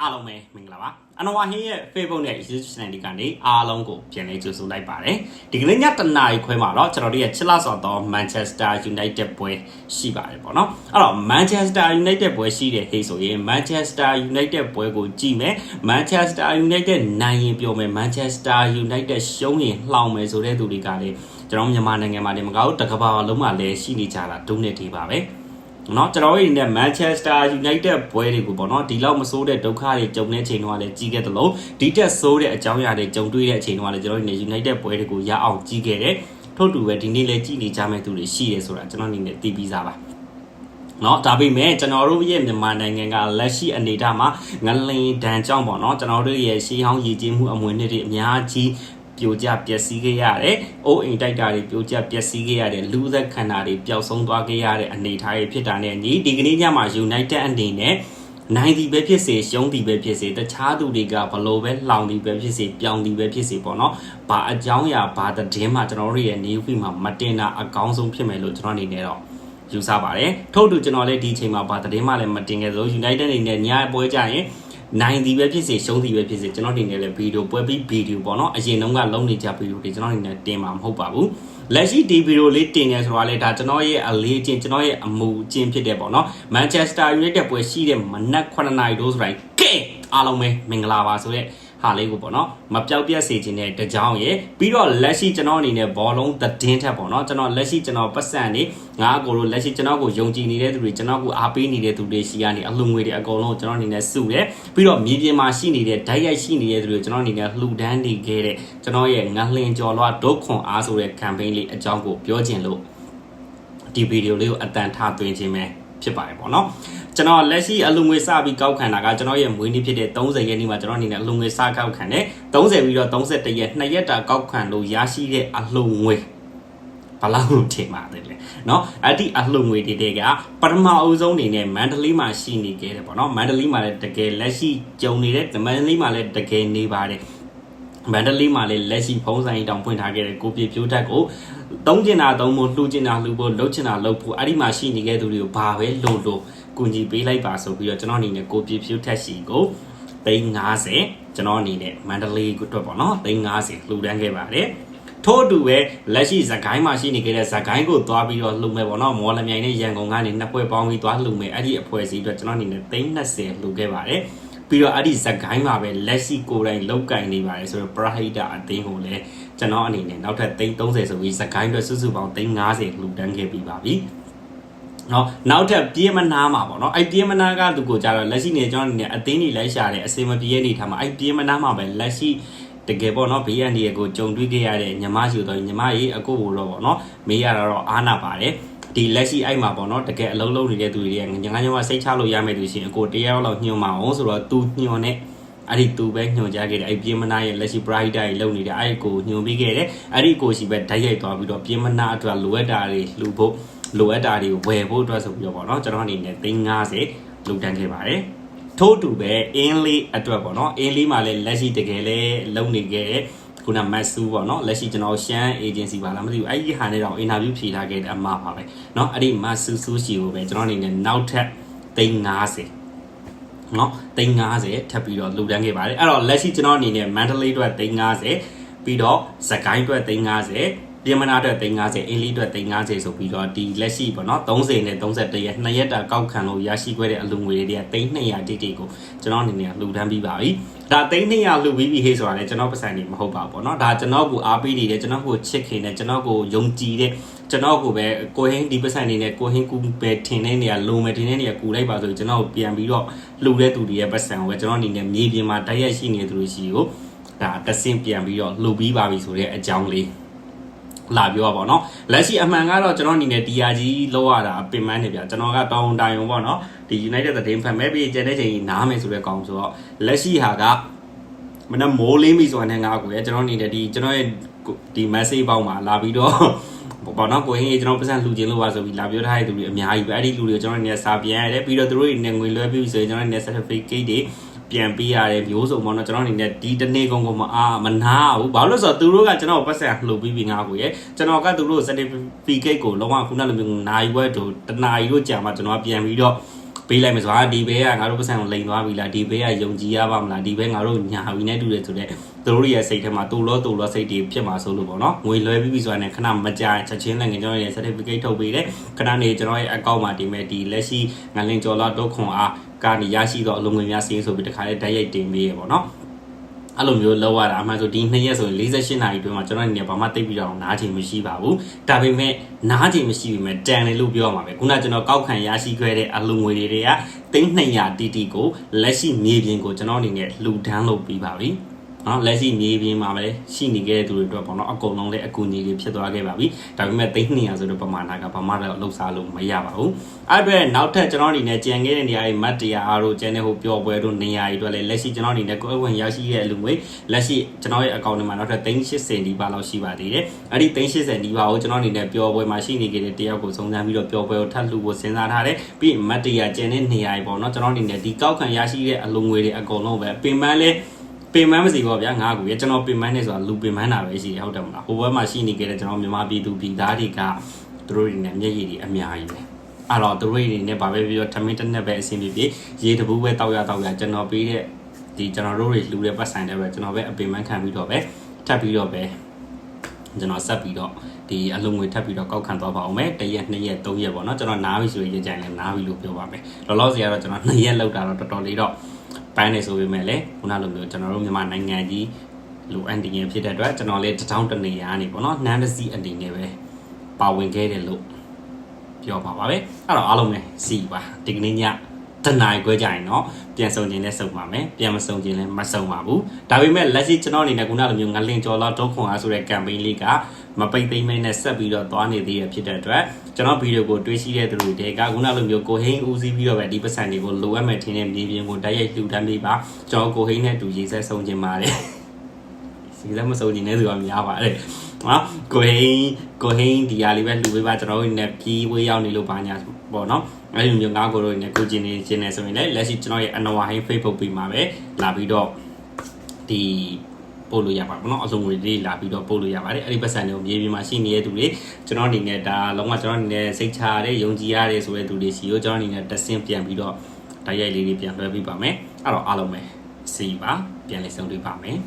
အားလုံးပဲမင်္ဂလာပါအနဝါဟင်းရဲ့ Facebook နဲ့ YouTube channel ဒီကနေအားလုံးကိုပြန်လည်ကြိုဆိုလိုက်ပါတယ်ဒီကနေ့ညတနာရီခွဲမှာတော့ကျွန်တော်တို့ရဲ့ချစ်လာဆော်သော Manchester United ပွဲရှိပါတယ်ပေါ့နော်အဲ့တော့ Manchester United ပွဲရှိတဲ့ဟေးဆိုရင် Manchester United ပွဲကိုကြည့်မယ် Manchester United နိုင်ရင်ပြောမယ် Manchester United ရှုံးရင်လှောင်မယ်ဆိုတဲ့သူတွေကလည်းကျွန်တော်မြန်မာနိုင်ငံမှာနေမကောက်တကဘာလုံးမှာလည်းရှိနေကြတာဒုနေတီပါပဲ เนาะကျွန်တော်တို့အနေနဲ့ Manchester United ပွဲတွေကိုပေါ့เนาะဒီလောက်မဆိုးတဲ့ဒုက္ခတွေကြုံတဲ့အချိန်တုန်းကလည်းကြီးခဲ့သလိုဒီတက်ဆိုးတဲ့အကြောင်းအရာတွေကြုံတွေ့တဲ့အချိန်တုန်းကလည်းကျွန်တော်တို့အနေနဲ့ United ပွဲတွေကိုရအောင်ကြီးခဲ့တယ်ထို့တူပဲဒီနေ့လည်းကြီးနေကြမဲ့သူတွေရှိရဲဆိုတာကျွန်တော်အနေနဲ့သိပြီးသားပါเนาะဒါပေမဲ့ကျွန်တော်တို့ရဲ့မြန်မာနိုင်ငံကလက်ရှိအနေအထားမှာငလင်ဒဏ်ကြောင့်ပေါ့เนาะကျွန်တော်တို့ရဲ့ရှေးဟောင်းရည်ကြီးမှုအမွေနှစ်တွေအများကြီး ပြိုကျပျက်စီးခဲ့ရတယ်။အိုးအိမ်တိုက်တာတွေပြိုကျပျက်စီးခဲ့ရတယ်။လူသက်ခန္ဓာတွေပျောက်ဆုံးသွားခဲ့ရတဲ့အနေအထားတွေဖြစ်တာနဲ့ညီဒီကနေ့ညမှာ United အနေနဲ့နိုင်သည်ပဲဖြစ်စေရှုံးသည်ပဲဖြစ်စေတခြားသူတွေကဘလို့ပဲလောင်သည်ပဲဖြစ်စေပြောင်းသည်ပဲဖြစ်စေပေါ့နော်။ဘာအကြောင်းအရာဘာသတင်းမှကျွန်တော်တို့ရဲ့ new feed မှာမတင်တာအကောင်းဆုံးဖြစ်မယ်လို့ကျွန်တော်အနေနဲ့တော့ယူဆပါတယ်။ထို့တူကျွန်တော်လည်းဒီအချိန်မှာဘာသတင်းမှလည်းမတင်ခဲ့သလို United အနေနဲ့ညပွဲကြရင် နိုင်သည်ပဲဖြစ်စေရှုံးသည်ပဲဖြစ်စေကျွန်တော်အနေနဲ့လည်းဗီဒီယိုပွဲပြီးဗီဒီယိုပေါ့နော်အရင်တုန်းကလုံးနေကြဗီဒီယိုတွေကျွန်တော်အနေနဲ့တင်မှာမဟုတ်ပါဘူးလက်ရှိဒီဗီဒီယိုလေးတင်နေဆိုတာလေဒါကျွန်တော်ရဲ့အလေးချင်းကျွန်တော်ရဲ့အမူအချင်းဖြစ်တယ်ပေါ့နော် Manchester United ပွဲရှိတဲ့မနက်9နာရီတို့ဆိုတိုင်းကဲအားလုံးပဲမင်္ဂလာပါဆိုတဲ့ ဟာလေးကိုပေါ့နော်မပြောက်ပြက်စေခြင်းတဲ့တကြောင်ရယ်ပြီးတော့လက်ရှိကျွန်တော်အနေနဲ့ဘောလုံးသတင်းထက်ပေါ့နော်ကျွန်တော်လက်ရှိကျွန်တော်ပတ်စံနေငါအကိုတို့လက်ရှိကျွန်တော်ကိုယုံကြည်နေတဲ့သူတွေကျွန်တော်ကိုအားပေးနေတဲ့သူတွေရှိရနေအလှငွေတွေအကုန်လုံးကျွန်တော်အနေနဲ့စုတယ်ပြီးတော့မြေပြင်မှာရှိနေတဲ့ဓာတ်ရိုက်ရှိနေတဲ့သူတွေကျွန်တော်အနေနဲ့လှူဒန်းနေခဲ့တဲ့ကျွန်တော်ရဲ့ငလှင်ကျော်လွှားဒုက္ခွန်အားဆိုတဲ့ campaign လေးအကြောင်းကိုပြောခြင်းလို့ဒီဗီဒီယိုလေးကိုအတန်ထသွင်းခြင်းပဲဖြစ်ပါတယ်ပေါ့နော် ကျွန်တော်လက်ရှိအလုံငွေစပြီးကောက်ခံတာကကျွန်တော်ရဲ့မွေးနေ့ဖြစ်တဲ့30ရက်နေ့မှာကျွန်တော်အနေနဲ့အလုံငွေစကောက်ခံတယ်30ပြီးတော့31ရက်2ရက်တာကောက်ခံလို့ရရှိတဲ့အလုံငွေဘလောက်လို့ထင်ပါတယ်လေเนาะအဲ့ဒီအလှငွေတွေတွေကပထမအဦးဆုံးအနေနဲ့မန္တလေးမှာရှိနေခဲ့တယ်ပေါ့เนาะမန္တလေးမှာလည်းတကယ်လက်ရှိကြုံနေတဲ့မန္တလေးမှာလည်းတကယ်နေပါတယ် မန္တလေးမှာလည်းလက်ရှိဖုံးဆိုင်တောင်ဖွင့်ထားခဲ့တဲ့ကိုပြပြိုးတက်ကိုတုံးကျင်တာတုံးဖို့လှူကျင်တာလှူဖို့လှုပ်ကျင်တာလှုပ်ဖို့အဲ့ဒီမှာရှိနေခဲ့သူတွေကိုဘာပဲလှုပ်လို့ကူညီပေးလိုက်ပါဆိုပြီးတော့ကျွန်တော်အနေနဲ့ကိုပြပြိုးတက်စီကို350ကျွန်တော်အနေနဲ့မန္တလေးကိုအတွက်ပေါ့နော်350လှူဒန်းခဲ့ပါတယ်ထို့အတူပဲလက်ရှိဇကိုင်းမှာရှိနေခဲ့တဲ့ဇကိုင်းကိုသွားပြီးတော့လှူမယ်ပေါ့နော်မော်လမြိုင်နဲ့ရန်ကုန်ကနေနှစ်ပွဲပေါင်းပြီးသွားလှူမယ်အဲ့ဒီအဖွဲ့အစည်းအတွက်ကျွန်တော်အနေနဲ့320လှူခဲ့ပါတယ် ပြီးတော့အဲ့ဒီဇကိုင်းမှာပဲလက်ရှိကိုယ်တိုင်လောက်ကင်နေပါတယ်ဆိုတော့ Prahita အသင်းကိုလည်းကျွန်တော်အနေနဲ့နောက်ထပ်330ဆိုပြီးဇကိုင်းအတွက်စုစုပေါင်း350လှူဒန်းခဲ့ပြီးပါပြီနော်နောက်ထပ်ပြေးမနာမှာပေါ့နော်အဲ့ပြေးမနာကသူကိုကြတော့လက်ရှိနေကျွန်တော်အနေနဲ့အသင်းကြီးလိုက်ရှာတယ်အစင်မပြေးနေထားမှာအဲ့ပြေးမနာမှာပဲလက်ရှိတကယ်ပေါ့နော်ဘေးရန်ဒီကိုကြုံတွေ့ခဲ့ရတဲ့ညီမရှိတော့ညီမကြီးအကိုကိုတော့ပေါ့နော်မေးရတော့အားနာပါတယ် ဒီလက်ရှိအဲ့မှာပေါ့နော်တကယ်အလုံးလုံးနေတဲ့သူတွေကငငငမစိတ်ချလို့ရမယ်သူရှင်အကိုတရားလောက်ညှို့မအောင်ဆိုတော့သူညှို့နေအဲ့ဒီသူပဲညွှန်ကြားခဲ့တယ်အဲ့ပြင်းမနာရဲ့လက်ရှိ brighter ကြီးလုံနေတဲ့အဲ့ကိုညွှန်ပေးခဲ့တယ်အဲ့ဒီကိုရှိပဲဓာတ်ရိုက်သွားပြီးတော့ပြင်းမနာအတွက်လိုအပ်တာတွေလှူဖို့လိုအပ်တာတွေဝယ်ဖို့အတွက်ဆိုပြီးတော့ပေါ့နော်ကျွန်တော်အနေနဲ့350လှူဒန်းခဲ့ပါတယ်ထို့တူပဲအင်းလေးအတွက်ပေါ့နော်အင်းလေးမှာလည်းလက်ရှိတကယ်လဲလုံနေခဲ့တဲ့ ခုနမတ်ဆူပေါ့နော်လက်ရှိကျွန်တော်ရှမ်း agency ပါလားမသိဘူးအဲ့ဒီဟာနဲ့တော့ interview ဖြေထားခဲ့တဲ့အမှားပါပဲเนาะအဲ့ဒီမတ်ဆူဆူရှိကိုပဲကျွန်တော်အနေနဲ့နောက်ထပ်350เนาะ350ထပ်ပြီးတော့လှူဒန်းခဲ့ပါတယ်အဲ့တော့လက်ရှိကျွန်တော်အနေနဲ့ Mandalay အတွက်350ပြီးတော့ဇကိုင်းအတွက်350 ပြင်မနာအတွက်350အင်းလီအတွက်350ဆိုပြီးတော့ဒီလက်ရှိပေါ့နော်30နဲ့31ရက်2ရက်တာကောက်ခံလို့ရရှိခဲ့တဲ့အလူငွေတွေက300တိတိကိုကျွန်တော်အနေနဲ့လှူဒန်းပြီးပါပြီဒါ300လှူပြီးပြီဟေးဆိုတာလည်းကျွန်တော်ပတ်စံနေမဟုတ်ပါဘူးပေါ့နော်ဒါကျွန်တော်ကိုအားပေးနေတဲ့ကျွန်တော်ကိုချစ်ခင်တဲ့ကျွန်တော်ကိုယုံကြည်တဲ့ကျွန်တော်ကိုပဲကိုဟင်းဒီပတ်စံနေနဲ့ကိုဟင်းကူပဲထင်တဲ့နေရာလုံမယ်ထင်တဲ့နေရာကူလိုက်ပါဆိုကျွန်တော်ကိုပြန်ပြီးတော့လှူတဲ့သူတွေရဲ့ပတ်စံကိုပဲကျွန်တော်အနေနဲ့မြေပြင်မှာတိုက်ရိုက်ရှိနေတဲ့သူတွေရှိကိုဒါတဆင့်ပြန်ပြီးတော့လှူပြီးပါပြီဆိုတဲ့အကြောင်းလေး လာပြောပါပေါ့နော်လက်ရှိအမှန်ကတော့ကျွန်တော်အနေနဲ့ TR ကြီးလောက်ရတာပင်မနေဗျကျွန်တော်ကတောင်းတိုင်ုံပေါ့နော်ဒီ United သတင်းဖတ်မဲ့ပြီးကျတဲ့ချိန်နားမယ်ဆိုတဲ့ကောင်ဆိုတော့လက်ရှိဟာကမနမိုးလင်းပြီဆိုတာနဲ့ငါကိုရကျွန်တော်အနေနဲ့ဒီကျွန်တော်ရဲ့ဒီ message ပေါက်မှာလာပြီးတော့ပေါ့နော်ကိုရင်းကျွန်တော်ပတ်စံလူချင်းလို့ပါဆိုပြီးလာပြောထားတဲ့သူတွေအများကြီးပဲအဲ့ဒီလူတွေကျွန်တော်အနေနဲ့စာပြန်ရတယ်ပြီးတော့သူတို့တွေနဲ့ငွေလွှဲပြီးဆိုရင်ကျွန်တော်အနေနဲ့ certificate တွေ ပြန်ပေးရတယ်မျိုးစုံပေါ့နော်ကျွန်တော်အနေနဲ့ဒီတနေ့ကုန်ကုန်မအားမနာဘူးဘာလို့လဲဆိုတော့သူတို့ကကျွန်တော်ပတ်စံလှုပ်ပြီးပြီးငါကိုရဲ့ကျွန်တော်ကသူတို့ certificate ကိုလုံးဝခုနလိုမျိုးနိုင်ဝက်တို့တနာရီတို့ကြာမှကျွန်တော်ပြန်ပြီးတော့ပေးလိုက်မယ်ဆိုတော့ဒီဘဲကငါတို့ပတ်စံကိုလိန်သွားပြီလားဒီဘဲကယုံကြည်ရပါမလားဒီဘဲငါတို့ညာဝီနဲ့တူတယ်ဆိုတော့သူတို့ရဲ့စိတ်ထဲမှာတူလို့တူလို့စိတ်တွေဖြစ်မှာဆိုလို့ပေါ့နော်ငွေလွှဲပြီးပြီဆိုတာနဲ့ခဏမကြာချက်ချင်းလည်းငကျွန်တော်ရဲ့ certificate ထုတ်ပေးတယ်ခဏနေကျွန်တော်ရဲ့ account မှာတင်မဲ့ဒီလက်ရှိငလင်ကျော်လာတော့ခွန်အား ကနေရရှိတော့အလုံးငွေများစီးဆိုပြီးတခါလေးတိုက်ရိုက်တင်ပေးရပေါ့နော်အဲ့လိုမျိုးလောက်ရတာအမှန်ဆိုဒီနှစ်ရက်ဆိုရင်48နာရီအတွင်းမှာကျွန်တော်အနေနဲ့ဘာမှတိတ်ပြီးတော့နားချင်မရှိပါဘူးဒါပေမဲ့နားချင်မရှိပေမဲ့တန်တယ်လို့ပြောရမှာပဲခုနကကျွန်တော်ကောက်ခံရရှိခဲ့တဲ့အလူငွေတွေကသိန်း200တီတီကိုလက်ရှိမြေပြင်ကိုကျွန်တော်အနေနဲ့လှူဒန်းလုပ်ပြီးပါပြီ နော်လက်ရှိမြေပြင်မှာပဲရှိနေခဲ့တဲ့သူတွေအတွက်ပေါ့နော်အကုန်လုံးလည်းအကူအညီတွေဖြစ်သွားခဲ့ပါပြီဒါပေမဲ့သိန်း200ဆိုတဲ့ပမာဏကဘာမှတော့လှုပ်ရှားလို့မရပါဘူးအဲ့အတွက်နောက်ထပ်ကျွန်တော်အနေနဲ့ကြံခဲ့တဲ့နေရာတွေမတ်တရားအားတို့ကျန်တဲ့ဟိုပျော်ပွဲတို့နေရာတွေအတွက်လည်းလက်ရှိကျွန်တော်အနေနဲ့ကိုယ်ဝင်ရရှိရဲ့လူငွေလက်ရှိကျွန်တော်ရဲ့အကောင့်ထဲမှာနောက်ထပ်380ဒီပါလောက်ရှိပါသေးတယ်အဲ့ဒီ380ဒီပါကိုကျွန်တော်အနေနဲ့ပျော်ပွဲမှာရှိနေခဲ့တဲ့တယောက်ကိုစုံစမ်းပြီးတော့ပျော်ပွဲကိုထပ်လှူဖို့စဉ်းစားထားတယ်ပြီးရင်မတ်တရားကျန်တဲ့နေရာတွေပေါ့နော်ကျွန်တော်အနေနဲ့ဒီကောက်ခံရရှိတဲ့အလူငွေတွေအကုန်လုံးပဲပင်ပန်းလဲ ပင်မန်းမစီပေါ့ဗျာငါကူရကျွန်တော်ပင်မန်းနေဆိုတာလူပင်မန်းတာပဲရှိတယ်ဟုတ်တယ်မလားဟိုဘက်မှာရှိနေခဲ့တဲ့ကျွန်တော်မြန်မာပြည်သူပြည်သားတွေကသူတို့တွေနဲ့မျက်ရည်တွေအများကြီးပဲအဲ့တော့သူတို့တွေနဲ့ဗာပဲပြီးတော့ထမင်းတစ်နက်ပဲအဆင်ပြေပြေရေတပူးပဲတောက်ရတောက်ရကျွန်တော်ပေးတဲ့ဒီကျွန်တော်တို့တွေလူတဲ့ပတ်ဆိုင်တဲ့ပဲကျွန်တော်ပဲအပင်မန်းခံပြီးတော့ပဲထပ်ပြီးတော့ပဲကျွန်တော်ဆက်ပြီးတော့ဒီအလုံးငွေထပ်ပြီးတော့ကောက်ခံသွားပါအောင်မယ်တစ်ရက်နှစ်ရက်သုံးရက်ပေါ့နော်ကျွန်တော်နားပြီဆိုရင်ရကြိုင်လည်းနားပြီလို့ပြောပါမယ်လောလောဆယ်ကတော့ကျွန်တော်နှစ်ရက်လောက်တာတော့တော်တော်လေးတော့ ပန်းနေဆိုပေမဲ့လည်းခုနလိုမျိုးကျွန်တော်တို့မြန်မာနိုင်ငံကြီးလူအန်တီငယ်ဖြစ်တဲ့အတွက်ကျွန်တော်လည်းတထောင်တနေရာနေပေါ့နော်နန်းတစီအနေနဲ့ပဲပါဝင်ခဲ့တယ်လို့ပြောပါပါပဲအဲ့တော့အားလုံးပဲစီပါဒီကနေ့ညတနိုင်ခွဲကြရင်တော့ပြန်ဆုံခြင်းနဲ့ဆုံပါမယ်ပြန်မဆုံခြင်းလည်းမဆုံပါဘူးဒါပေမဲ့လက်ရှိကျွန်တော်အနေနဲ့ခုနလိုမျိုးငလင်ကျော်လာဒုက္ခွန်အားဆိုတဲ့ campaign လေးက မပိတ်သိမ့်မဲနဲ့ဆက်ပြီးတော့သွားနေသေးရဖြစ်တဲ့အတွက်ကျွန်တော်ဗီဒီယိုကိုတွေးရှိတဲ့သူတွေကခုနလိုမျိုးကိုဟိန်းဦးစီးပြီးတော့ပဲဒီပတ်စံတွေကိုလိုအပ်မဲ့ထင်းတဲ့မြေပြင်ကိုတိုက်ရိုက်လှူဒန်းပေးပါကျွန်တော်ကိုဟိန်းနဲ့တူရေးဆက်ဆုံးခြင်းပါတယ်စီလည်းမဆုံးခြင်းနဲ့သူကများပါတယ်နော်ကိုဟိန်းကိုဟိန်းဒီဟာလေးပဲလှူပေးပါကျွန်တော်တို့နေပြီးဝေးရောက်နေလို့ပါညာပေါ့နော်အဲ့ဒီမျိုးငါကိုတို့နေကိုကျင်နေကျင်နေဆိုရင်လည်းလက်ရှိကျွန်တော်ရဲ့အနဝဟိန်း Facebook ပမှာပဲလာပြီးတော့ဒီ ပို့လို့ရပါတယ်ပေါ့နော်အစုံငွေလေးလာပြီးတော့ပို့လို့ရပါတယ်အဲ့ဒီပတ်စံတွေကိုမြေပြင်မှာရှိနေတဲ့သူတွေကျွန်တော်အနေနဲ့ဒါလုံးဝကျွန်တော်အနေနဲ့စိတ်ချရတယ်ယုံကြည်ရတယ်ဆိုတဲ့သူတွေစီကိုကျွန်တော်အနေနဲ့တဆင့်ပြန်ပြီးတော့တိုက်ရိုက်လေးတွေပြန်လွှဲပေးပါမယ်အဲ့တော့အားလုံးပဲစီပါပြန်လည်ဆုံတွေ့ပါမယ်